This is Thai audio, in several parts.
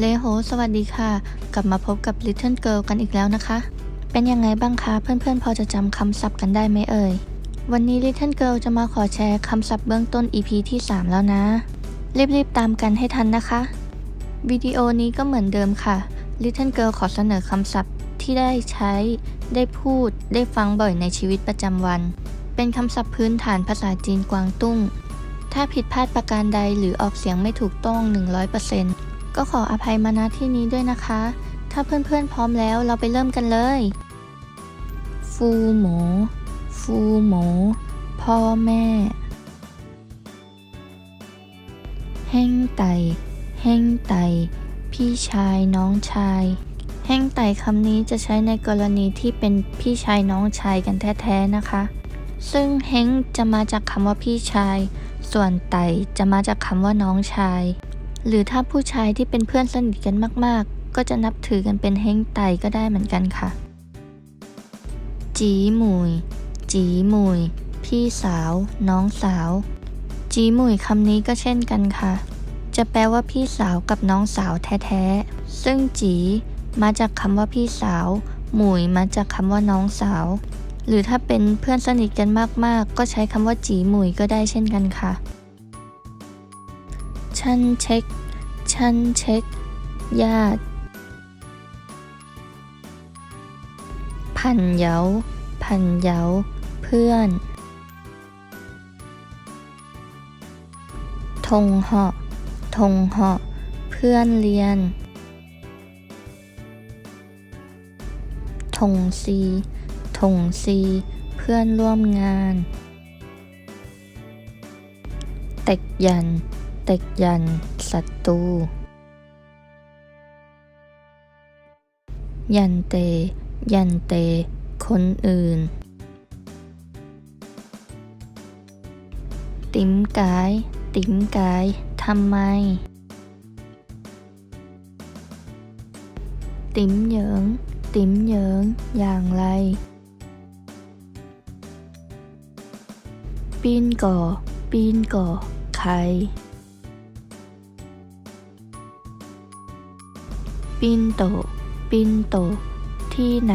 เลโฮสวัสดีค่ะ กลับมาพบกับ Little Girl กันอีกแล้วนะคะ เป็นยังไงบ้างคะเพื่อนๆ พอจะจำคำศัพท์กันได้ไหมเอ่ย วันนี้ Little Girl จะมาขอแชร์คำศัพท์เบื้องต้น EP ที่ 3 แล้วนะ รีบๆ ตามกันให้ทันนะคะ วิดีโอนี้ก็เหมือนเดิมค่ะ Little Girl ขอเสนอคำศัพท์ที่ได้ใช้ ได้พูด ได้ฟังบ่อยในชีวิตประจำวัน เป็นคำศัพท์พื้นฐานภาษาจีนกวางตุ้ง ถ้าผิดพลาดประการใดหรือออกเสียงไม่ถูกต้อง 100% ก็ขออภัยมาณที่นี้ด้วยนะคะ ถ้าเพื่อนๆพร้อมแล้วเราไปเริ่มกันเลย ฟูหมู ฟูหมู พ่อแม่เฮ่งไต่เฮ่งไต พี่ชายน้องชายเฮ่งไตคำนี้จะใช้ในกรณีที่เป็นพี่ชายน้องชายกันแท้ๆนะคะ ซึ่งเฮ่งจะมาจากคำว่าพี่ชาย ส่วนไตจะมาจากคำว่าน้องชาย หรือถ้าผู้ชายที่เป็นเพื่อนสนิทกันมากๆ ก็จะนับถือกันเป็นเฮงไตก็ได้เหมือนกันค่ะ จีหมุย จีหมุย พี่สาว น้องสาว จีหมุยคำนี้ก็เช่นกันค่ะ จะแปลว่าพี่สาวกับน้องสาวแท้ๆ ซึ่งจีมาจากคำว่าพี่สาว หมุยมาจากคำว่าน้องสาว หรือถ้าเป็นเพื่อนสนิทกันมากๆ ก็ใช้คำว่าจีหมุยก็ได้เช่นกันค่ะ ชันเช็ค ชันเช็ค ญาติ พันเยาพันเยาเพื่อน ทงเหาะ ทงเหาะ เพื่อนเรียน ทงซี ทงซี เพื่อนร่วมงาน เต็กยัน เต็กยัน ศัตรู ยันเต ยันเต คนอื่น ติ๋มกาย ติ๋มกาย ทำไม ติ๋มเหยิง ติ๋มเหยิง อย่างไร ปีนก่อ ปีนก่อ ใคร ปินโต ปินโต ที่ไหน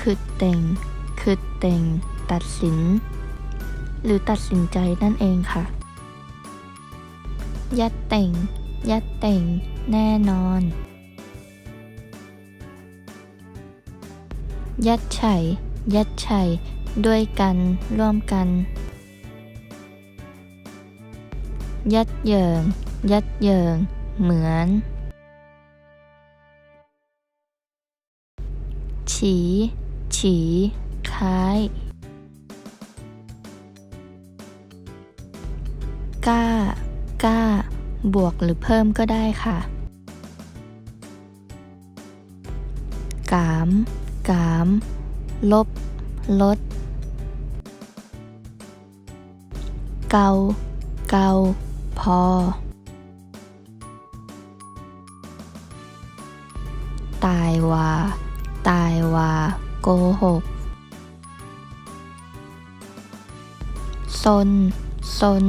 คือเต็งคือเต็งตัดสิน หรือตัดสินใจนั่นเองค่ะ ยัดเต่ง ยัดเต่ง แน่นอน ยัดไฉยัดไฉด้วยกัน ร่วมกัน ยัดเยิง ยัดเยิง เหมือน ฉี ฉี คล้าย ก้า ก้า บวกหรือเพิ่มก็ได้ค่ะ กาม กาม ลบ ลด เกา เกา พอ ตายว่า ตายว่าโกหกซนซน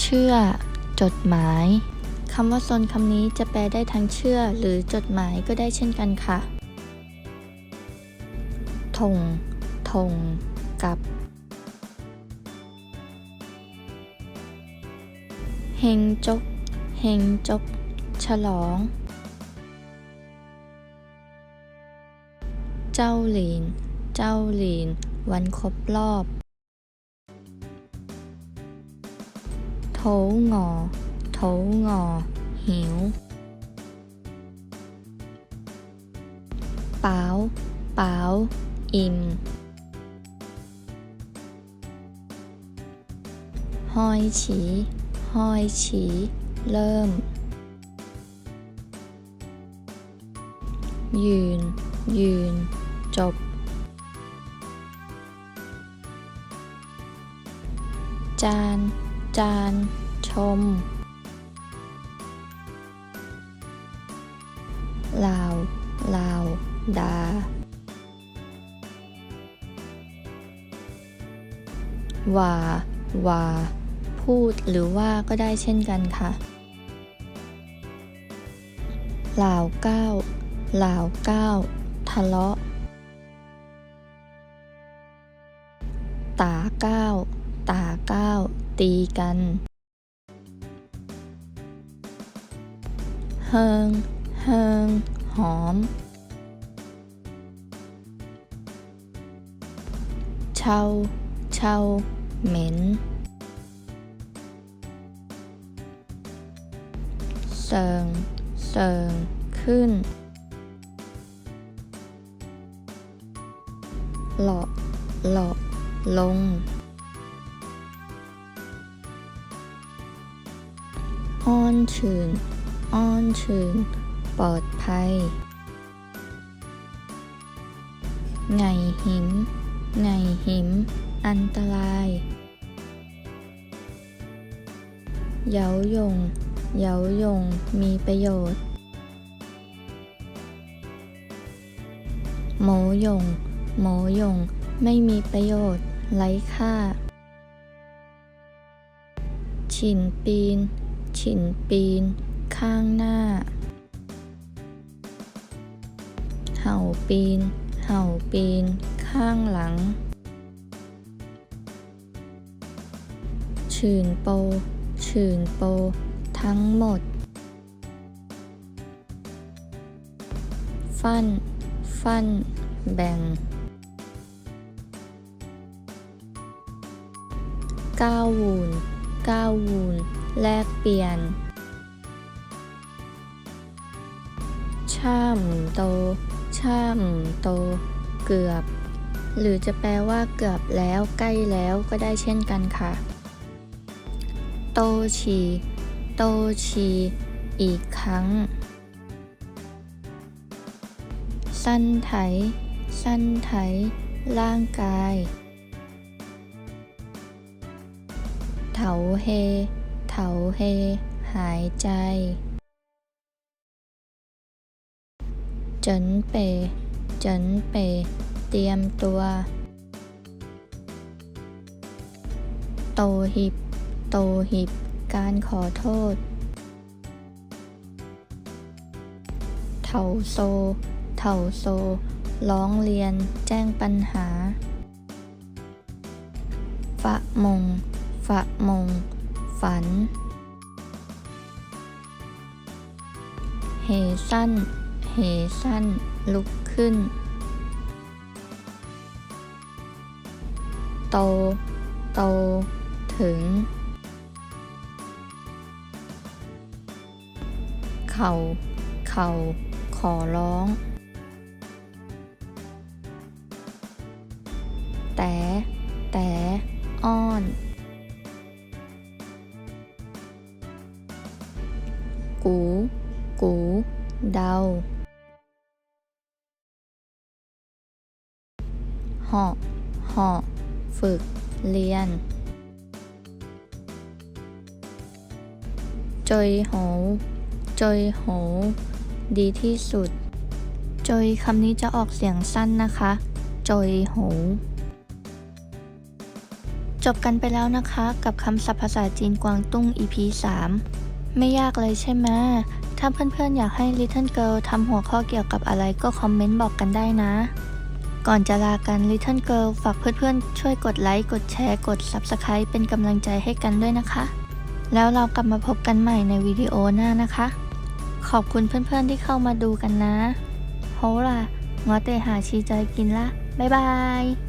เชื่อ จดหมายคำว่าซนคำนี้จะแปลได้ทั้งเชื่อหรือจดหมายก็ได้เช่นกันค่ะทงทงกับ ฮงจกเฮงจกฉลอง เจ้าหลีนเจ้าหลีนวันครบรอบโถงอโถงอ หิวเปล่าเปล่าอิ่มห้อยฉี ห้อยฉีเริ่ม ยืน ยืน จบ จาน จาน ชม ลาว ลาว ดา ว่า ว่า พูดหรือว่าก็ได้เช่นกันค่ะหลาวก้าวหลาวก้าวทะเลาะ ตาก้าวตาก้าวตีกัน เฮิง เฮิง หอม เช่า เช่า เหม็น เสิงเสิงขึ้น หลาะหลาะลง อ้อนชื่น อ้อนชื่น ปลอดภัย ไงหิม ไงหิม อันตราย เย้ายง เย้ายง มีประโยชน์ โมยง โมยง ไม่มีประโยชน์ ไร้ค่า ฉินปีน ฉินปีน ข้างหน้า เห่าปีน เห่าปีน ข้างหลังชื่นโปชื่นโป ทั้งหมด ฟัน ฟัน แบ่ง ก้าววูนก้าววูนแลกเปลี่ยน ช่ามโต ช่ามโต เกือบ หรือจะแปลว่าเกือบแล้วใกล้แล้วก็ได้เช่นกันค่ะ โตชี โตชีอีกครั้ง สั้นไถ สั้นไถ ร่างกาย เถาเฮ เถาเฮ หายใจ เจินเป เจินเป เตรียมตัว โตหิบ โตหิบ การขอโทษ เถาโซ เถาโซ ร้องเรียน แจ้งปัญหา ฝะมง ฝะมง ฝันเฮสั้นเฮสั้น ลุกขึ้น โต โต ถึง เข่า เข่า ขอร้อง แต่ แต่ อ้อน กู กู เดาเหาะเหาะฝึก เรียนจอยโห จอยโห ดีที่สุด จอยคำนี้จะออกเสียงสั้นนะคะ จอยโห จบกันไปแล้วนะคะ กับคำศัพท์ภาษาจีนกวางตุ้ง EP 3 ไม่ยากเลยใช่ไหมถ้าเพื่อนๆ อยากให้ Little Girl ทำหัวข้อเกี่ยวกับอะไรก็คอมเมนต์บอกกันได้นะ ก่อนจะลากัน Little Girl ฝากเพื่อนๆ ช่วยกดไลค์ กดแชร์ กด Subscribe เป็นกำลังใจให้กันด้วยนะคะ แล้วเรากลับมาพบกันใหม่ในวิดีโอหน้านะคะ ขอบคุณเพื่อนๆที่เข้ามาดูกันนะโฮล่ะงอเตหาชีจอยกินละ บ๊ายบาย